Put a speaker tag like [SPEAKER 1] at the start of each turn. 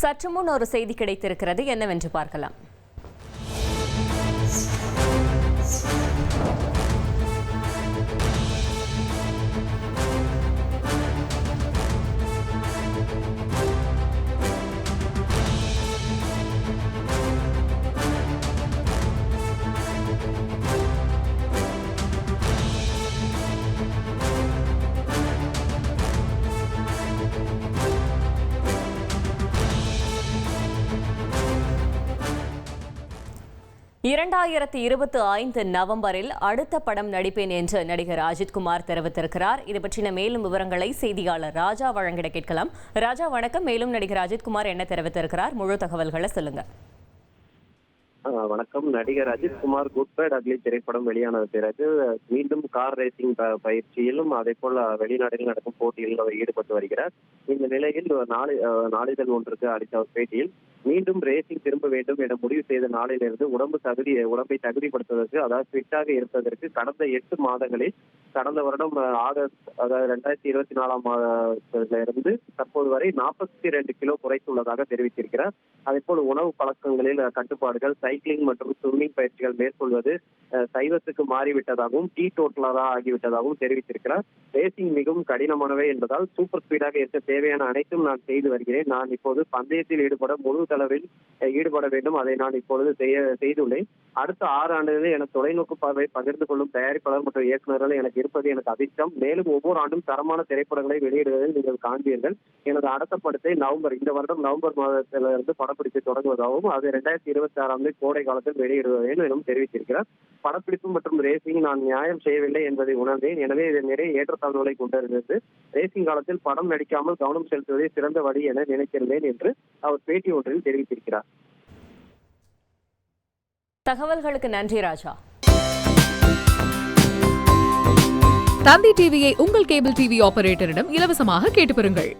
[SPEAKER 1] சற்று முன் ஒரு செய்தி கிடைத்திருக்கிறது. என்னவென்று பார்க்கலாம். இரண்டாயிரத்தி இருபத்தி ஐந்து நவம்பரில் அடுத்த படம் நடிப்பேன் என்று நடிகர் அஜித்குமார் தெரிவித்திருக்கிறார். இது பற்றின மேலும் விவரங்களை செய்தியாளர் ராஜா வழங்கிட கேட்கலாம். ராஜா வணக்கம். மேலும் நடிகர் அஜித்குமார் என்ன தெரிவித்திருக்கிறார்? முழு தகவல்களை சொல்லுங்க.
[SPEAKER 2] வணக்கம். நடிகர் Ajith Kumar good bad ugly திரைப்படம் வெளியானது பிறகு மீண்டும் கார் ரேசிங் ப- பயிற்சியிலும் அதே போல வெளிநாடுகளில் நடக்கும் போட்டிகளில் அவர் ஈடுபட்டு வருகிறார். இந்த நிலையில் நாளை நாளிதழ் ஒன்றுக்கு அளித்த ஒரு பேட்டியில் மீண்டும் ரேசிங் திரும்ப வேண்டும் என முடிவு செய்த நாளிலிருந்து உடம்பு தகுதி உடம்பை தகுதிப்படுத்துவதற்கு அதாவது ஃபிட்டாக இருப்பதற்கு கடந்த எட்டு மாதங்களில் கடந்த வருடம் ஆகஸ்ட் அதாவது ரெண்டாயிரத்தி இருபத்தி நாலாம் மாதத்துல இருந்து தற்போது வரை நாற்பத்தி ரெண்டு கிலோ குறைத்துள்ளதாக தெரிவித்திருக்கிறார். அதே போல் உணவு பழக்கங்களில் கட்டுப்பாடுகள் சைக்கிளிங் மற்றும் ஸ்விம்மிங் பயிற்சிகள் மேற்கொள்வது சைவத்துக்கு மாறிவிட்டதாகவும் டீ டோட்டலரா ஆகிவிட்டதாகவும் தெரிவித்திருக்கிறார். ரேசிங் மிகவும் கடினமானவை என்பதால் சூப்பர் ஸ்பீடாக இருக்க தேவையான அனைத்தும் நான் செய்து வருகிறேன். நான் இப்போது பந்தயத்தில் ஈடுபட முழு தளவில் ஈடுபட வேண்டும். அதை நான் இப்பொழுது செய்ய செய்துள்ளேன். அடுத்த ஆறு ஆண்டுகளில் எனக்கு தொலைநோக்கு பார்வை பகிர்ந்து கொள்ளும் தயாரிப்பாளர் மற்றும் இயக்குநர்கள் எனக்கு இருப்பது எனக்கு அதிர்ஷ்டம். மேலும் ஒவ்வொரு ஆண்டும் தரமான திரைப்படங்களை வெளியிடுவதில் நீங்கள் காண்பீர்கள். எனது அடுத்த படத்தை நவம்பர் இந்த வருடம் நவம்பர் மாதத்திலிருந்து படப்பிடிப்பு தொடங்குவதாகவும் அது இரண்டாயிரத்தி இருபத்தி ஆறாம் ஆண்டு கோடை காலத்தில் வெளியிடுவேன் எனவும் தெரிவித்திருக்கிறார். படப்பிடிப்பு மற்றும் ரேசிங் நான் நியாயம் செய்யவில்லை என்பதை உணர்ந்தேன். எனவே இது நிறைய ஏற்றத்தாழ்வுகளை கொண்டிருந்தது. ரேசிங் காலத்தில் படம் நடிக்காமல் கவனம் செலுத்துவதே சிறந்த வழி என நினைத்திருந்தேன் என்று அவர் பேட்டி ஒன்றில் தெரிவித்திருக்கிறார்.
[SPEAKER 1] தகவல்களுக்கு நன்றி ராஜா.
[SPEAKER 3] தந்தி டிவியை உங்கள் கேபிள் டிவி ஆபரேட்டரிடம் இலவசமாக கேட்டு பெறுங்கள்.